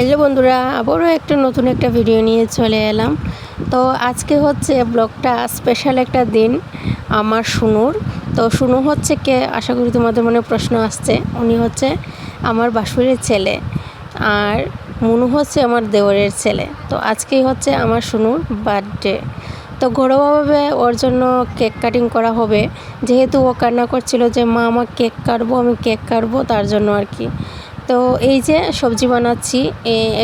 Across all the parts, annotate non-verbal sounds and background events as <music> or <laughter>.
Hello বন্ধুরা, আবারও একটা নতুন একটা ভিডিও নিয়ে চলে এলাম। তো আজকে হচ্ছে ব্লগটা স্পেশাল একটা দিন আমার শুনুর তো শুনু হচ্ছে কে, আশা করি তোমাদের মনে প্রশ্ন আসছে, উনি হচ্ছে আমার বাসুরের ছেলে আর মনু হচ্ছে আমার দেওরের ছেলে। তো আজকেই হচ্ছে আমার শুনুর বার্থডে তো ঘরোয়াভাবে ওর জন্য কেক কাটিং করা হবে। যেহেতু ও কান্না করছিল যে, মা, আমার কেক কাটবো, আমি কেক কাটবো, তার জন্য আর কি। তো এই যে সবজি বানাচ্ছি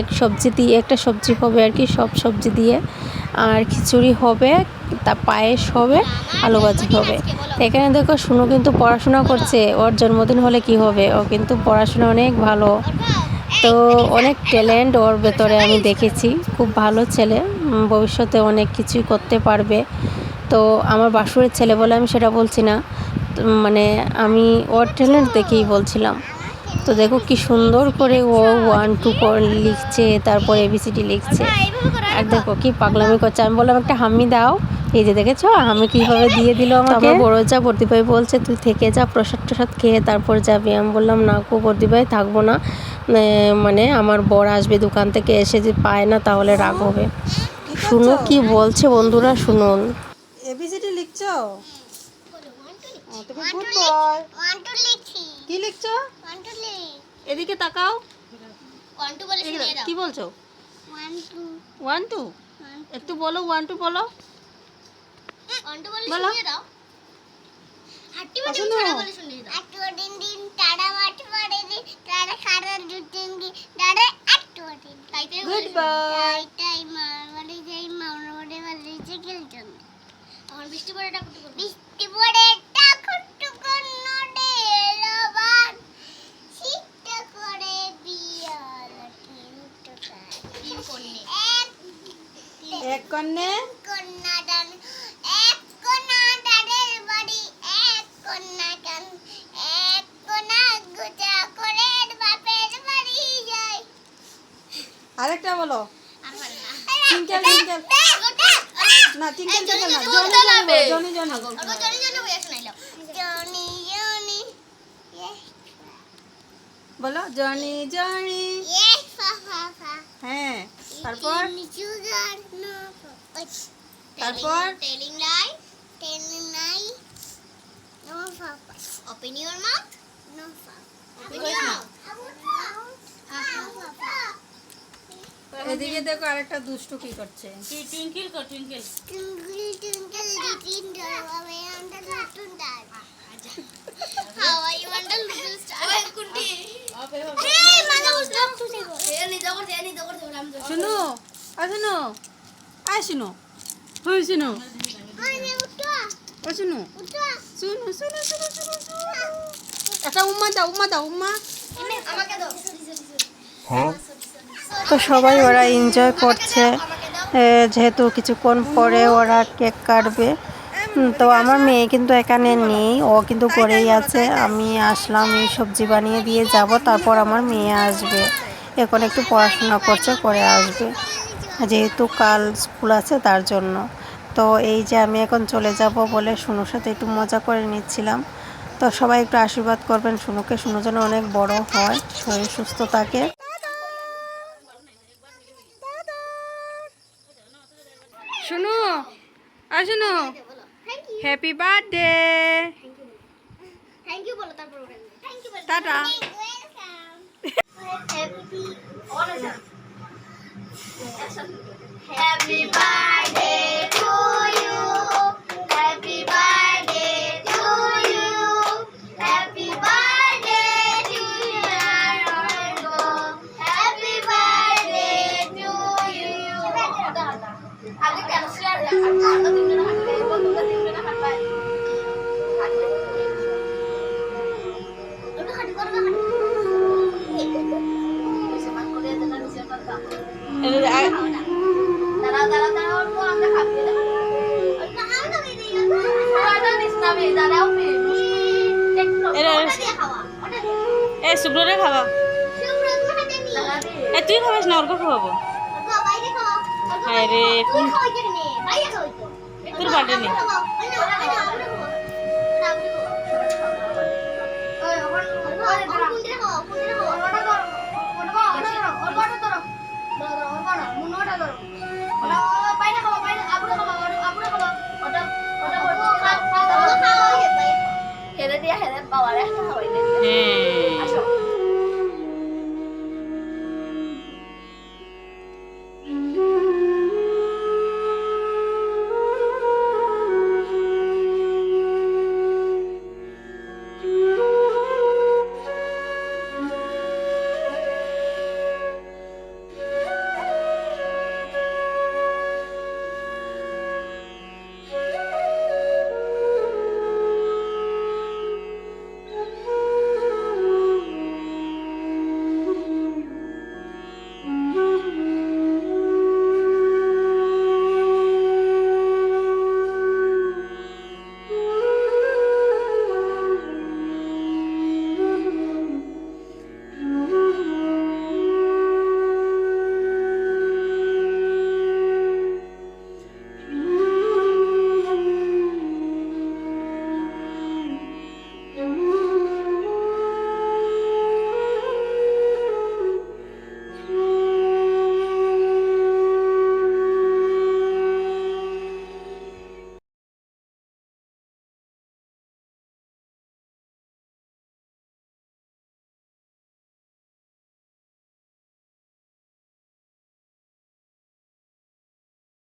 এক সবজি দিয়ে একটা সবজি হবে আর কি, সব সবজি দিয়ে। আর খিচুড়ি হবে, তা পায়েস হবে, আলু ভাজি হবে। এখানে দেখো শুনো কিন্তু পড়াশোনা করছে, ওর জন্মদিন হলে কি হবে? ও কিন্তু পড়াশোনা অনেক ভালো। তো অনেক ট্যালেন্ট ওর ভেতরে আমি দেখেছি, খুব ভালো ছেলে। ভবিষ্যতে অনেক কিছুই করতে পারবে। তো আমার বাসুরের ছেলে বলে আমি সেটা বলছি না। মানে আমি ওর ট্যালেন্ট দেখেই বলছিলাম। তো দেখো কি সুন্দর করে ও ওয়ান টু লিখছে তারপর এবিসিডি লিখছে। আর দেখো কি পাগলামি করছে। আমি বললাম একটা হামি দাও। এই যে দেখেছ আমি কীভাবে দিয়ে দিল <laughs> আমাকে? আমার বড় যা বর্দি ভাই বলছে তুই থেকে যা প্রসাদ টসাদ খেয়ে তারপর যাবি। আমি বললাম না কো বর্দি ভাই থাকব না। মানে আমার বর আসবে দোকান থেকে এসে যে পায় না তাহলে রাগ হবে। শুনো কি বলছে বন্ধুরা শুনুন। এবিসিডি লিখছো? তুমি গুড বয় কি লিখছো? এদিকে তাকাও। ওয়ান টু বলে শুনিয়ে দাও কি বলছো? ওয়ান টু একটু বলো ওয়ান টু বলো। বলে বলো। শুনিয়ে দাও। হাট্টি বাটি শোনো। ছাড়া বলে শুনিয়ে দাও আটু দিন দিন টাড়া মাঠ পড়ে দিন টাড়া খাড়া দুদিন দিন টাড়া আটু দিন তাই তাই Good boy. তাই তাই মার বাড়ি যাই মার বাড়ি বাড়ি যে খেলছেন আমার বৃষ্টি পড়ে টাকুটু বৃষ্টি পড়ে টাকুটু নড়ে এলোবান শীতটা করে বিয়াল কিন্তু তিন কন্যে এক এক কন্যে? কন্যা দান এক কন্যা দানের বাড়ি এক কন্যা দান এক কন্যা গুজা করে বাপের বাড়ি যায়। আরেকটা বলো। না। টিঙ্কেল টিঙ্কেল না টিঙ্কেল টিঙ্কেল না Johnny Johnny Johnny Johnny Johnny Johnny বলো জনি জনি। হ্যাঁ তারপর তারপর? Telling lie telling lie no papa open your mouth no papa open your mouth এদিকে দেখো আরেকটা দুষ্টু কি করছে Twinkle, twinkle, little star, away on শুনো আ শুনো। আয় শুনো। হই শুনো। শুনো। শুনো শুনো শুনো শুনো শুনো। একটা উম্মা দাও উম্মা দাও উম্মা। আমাকে দাও তো সবাই ওরা এনজয় করছে যেহেতু কিছুক্ষণ পরে ওরা কেক কাটবে। তো আমার মেয়ে কিন্তু এখানে নেই ও কিন্তু ঘরেই আছে। আমি আসলাম এই সবজি বানিয়ে দিয়ে যাব তারপর আমার মেয়ে আসবে। এখন একটু পড়াশোনা করছে পরে আসবে। যেহেতু কাল স্কুল আছে তার জন্য। তো এই যে আমি এখন চলে যাব বলে শুনুর সাথে একটু মজা করে নিচ্ছিলাম। তো সবাই একটু আশীর্বাদ করবেন শুনুকে। শুনু যেন অনেক বড় হয় শরীর সুস্থ থাকে। শুনো আ শুনো। হ্যাপি বার্থডে থ্যাংক ইউ বলো। তারপর থ্যাংক ইউ টাটা। Happy birthday to you. Happy birthday to you. Happy birthday to you. Happy birthday to you. আগে কেন শেয়ার আমরা তিনজন হাঁটবে বন্ধুরা তিনজন হাঁটবে এ শুক্ররে খাওয়া এ তুই খাবাস না অর্ঘ খাওয়াবো বাবা বাইরে খাওয়া রে, কোন- খাওয়াই কে নে বাইরে খাওয়াই তো তোর বার্থডে নেই। Kaya.